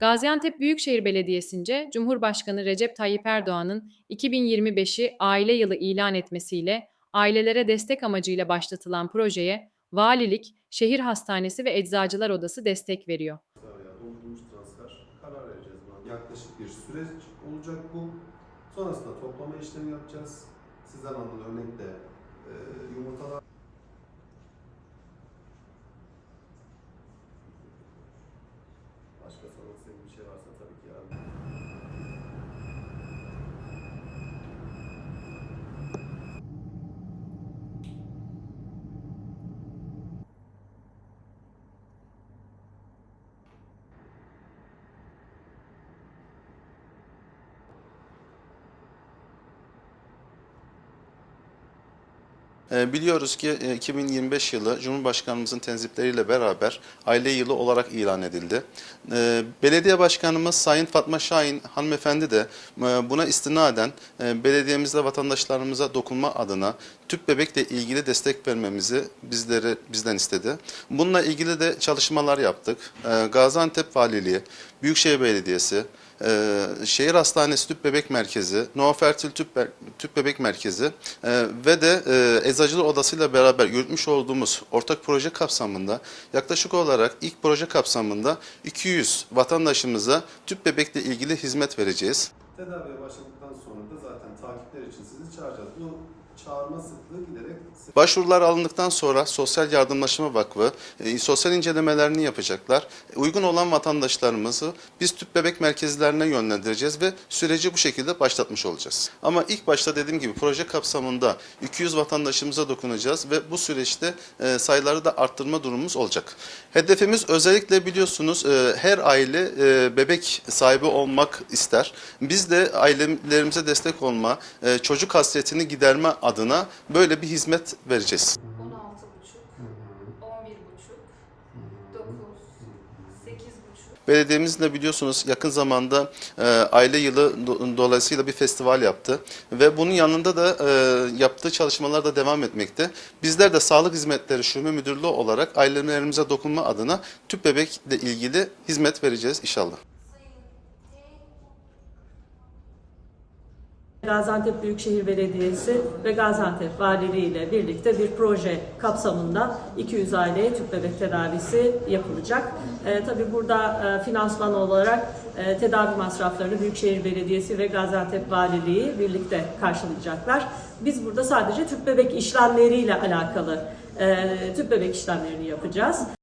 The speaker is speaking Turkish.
Gaziantep Büyükşehir Belediyesi'nce Cumhurbaşkanı Recep Tayyip Erdoğan'ın 2025'i aile yılı ilan etmesiyle ailelere destek amacıyla başlatılan projeye valilik, şehir hastanesi ve eczacılar odası destek veriyor. doldurulmuş transfer karar. Yaklaşık bir süreç olacak bu. Sonrasında toplama işlemi yapacağız. Sizden aldığım örnekte e, yumurtalar Başka sormak istediğin bir şey varsa tabii ki yardım. Biliyoruz ki e, 2025 yılı Cumhurbaşkanımızın tenzipleriyle beraber aile yılı olarak ilan edildi. E, Belediye Başkanımız Sayın Fatma Şahin hanımefendi de e, buna istinaden e, belediyemizde vatandaşlarımıza dokunma adına tüp bebekle ilgili destek vermemizi bizlere bizden istedi. Bununla ilgili de çalışmalar yaptık. E, Gaziantep Valiliği, Büyükşehir Belediyesi, e, Şehir Hastanesi Tüp Bebek Merkezi, Noafertil Tüp, Be- Tüp Bebek Merkezi e, ve de e, Eczacılar Odası'yla beraber yürütmüş olduğumuz ortak proje kapsamında yaklaşık olarak ilk proje kapsamında 200 vatandaşımıza tüp bebekle ilgili hizmet vereceğiz. Tedaviye başladıktan sonra da zaten takipler için sizi çağıracağız. Bu çağırma sıklığı giderek Başvurular alındıktan sonra Sosyal Yardımlaşma Vakfı e, sosyal incelemelerini yapacaklar. E, Uygun olan vatandaşlarımızı biz tüp bebek merkezlerine yönlendireceğiz ve süreci bu şekilde başlatmış olacağız. Ama ilk başta dediğim gibi proje kapsamında 200 vatandaşımıza dokunacağız ve bu süreçte e, sayıları da arttırma durumumuz olacak. Hedefimiz özellikle biliyorsunuz e, her aile e, bebek sahibi olmak ister. Biz de ailelerimize destek olma, e, çocuk hasretini giderme adına böyle bir hizmet vereceğiz. 16 buçuk, 11 buçuk, 9, 8 buçuk. Belediyemiz de biliyorsunuz yakın zamanda e, aile yılı do- dolayısıyla bir festival yaptı ve bunun yanında da e, yaptığı çalışmalar da devam etmekte. Bizler de Sağlık Hizmetleri Şube Müdürlüğü olarak ailelerimize dokunma adına tüp bebekle ilgili hizmet vereceğiz inşallah. Gaziantep Büyükşehir Belediyesi ve Gaziantep Valiliği ile birlikte bir proje kapsamında 200 aileye tüp bebek tedavisi yapılacak. E, tabii burada e, finansman olarak e, tedavi masraflarını Büyükşehir Belediyesi ve Gaziantep Valiliği birlikte karşılayacaklar. Biz burada sadece tüp bebek işlemleriyle alakalı e, tüp bebek işlemlerini yapacağız.